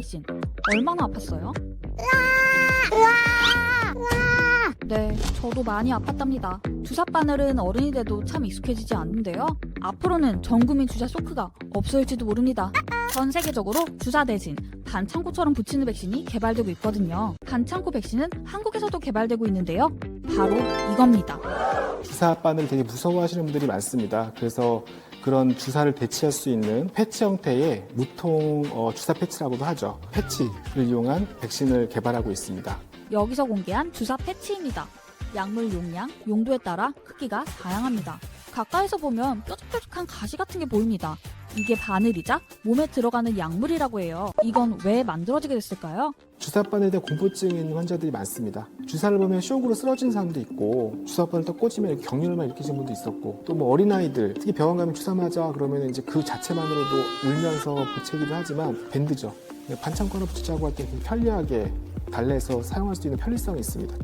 백신 얼마나 아팠어요? 네, 저도 많이 아팠답니다. 주사 바늘은 어른이 돼도 참 익숙해지지 않는데요. 앞으로는 전 국민 주사 소크가 없어질지도 모릅니다. 전 세계적으로 주사 대신 반창고처럼 붙이는 백신이 개발되고 있거든요. 반창고 백신은 한국에서도 개발되고 있는데요. 바로 이겁니다. 주사 바늘 되게 무서워하시는 분들이 많습니다. 그래서 그런 주사를 대체할 수 있는 패치 형태의 무통 어, 주사 패치라고도 하죠. 패치를 이용한 백신을 개발하고 있습니다. 여기서 공개한 주사 패치입니다. 약물 용량, 용도에 따라 크기가 다양합니다. 가까이서 보면 뾰족뾰족한 가시 같은 게 보입니다. 이게 바늘이자 몸에 들어가는 약물이라고 해요. 이건 왜 만들어지게 됐을까요? 주사 바늘에 대한 공포증이 있는 환자들이 많습니다. 주사를 보면 쇼크로 쓰러진 사람도 있고 주사 바늘 딱 꽂으면 이렇게 경련만 일으키시는 분도 있었고 또 뭐 어린아이들 특히 병원 가면 주사 맞아 그러면 이제 그 자체만으로도 울면서 보채기도 하지만 밴드죠. 반창고 하나 붙이자고 할 때 편리하게 달래서 사용할 수 있는 편리성이 있습니다.